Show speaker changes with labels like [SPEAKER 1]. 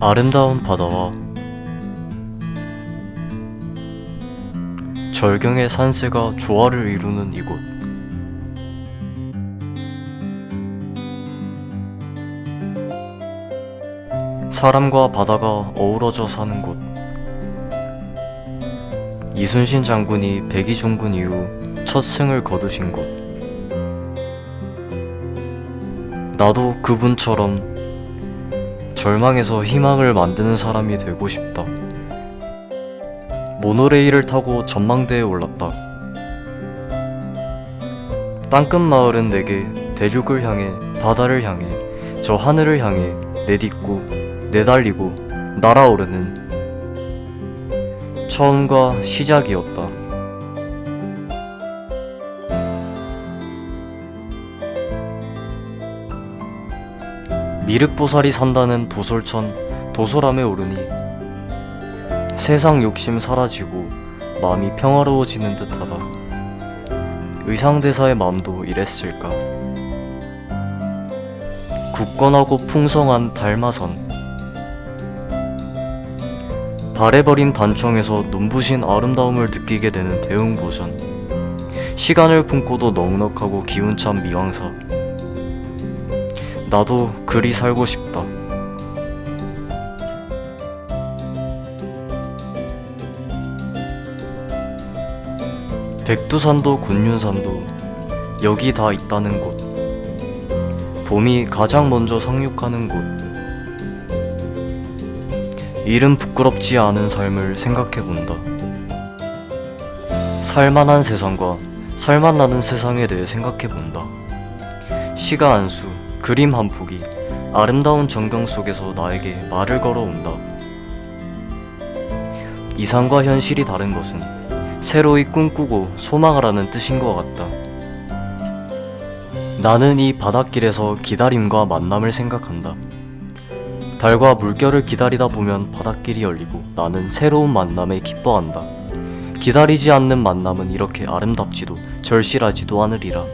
[SPEAKER 1] 아름다운 바다와 절경의 산세가 조화를 이루는 이곳. 사람과 바다가 어우러져 사는 곳. 이순신 장군이 백의종군 이후 첫 승을 거두신 곳. 나도 그분처럼 절망에서 희망을 만드는 사람이 되고 싶다. 모노레일을 타고 전망대에 올랐다. 땅끝 마을은 내게 대륙을 향해 바다를 향해 저 하늘을 향해 내딛고 내달리고 날아오르는 처음과 시작이었다. 미륵보살이 산다는 도솔천 도솔암에 오르니 세상 욕심 사라지고 마음이 평화로워지는 듯하다. 의상대사의 마음도 이랬을까. 굳건하고 풍성한 달마선 바래버린 단청에서 눈부신 아름다움을 느끼게 되는 대흥보전 시간을 품고도 넉넉하고 기운찬 미왕사 나도 그리 살고 싶다. 백두산도 곤륜산도 여기 다 있다는 곳. 봄이 가장 먼저 상륙하는 곳. 일은 부끄럽지 않은 삶을 생각해 본다. 살만한 세상과 살맛 나는 세상에 대해 생각해 본다. 시가 한 수, 그림 한 폭이 아름다운 전경 속에서 나에게 말을 걸어온다. 이상과 현실이 다른 것은 새로이 꿈꾸고 소망하라는 뜻인 것 같다. 나는 이 바닷길에서 기다림과 만남을 생각한다. 달과 물결을 기다리다 보면 바닷길이 열리고 나는 새로운 만남에 기뻐한다. 기다리지 않는 만남은 이렇게 아름답지도 절실하지도 않으리라.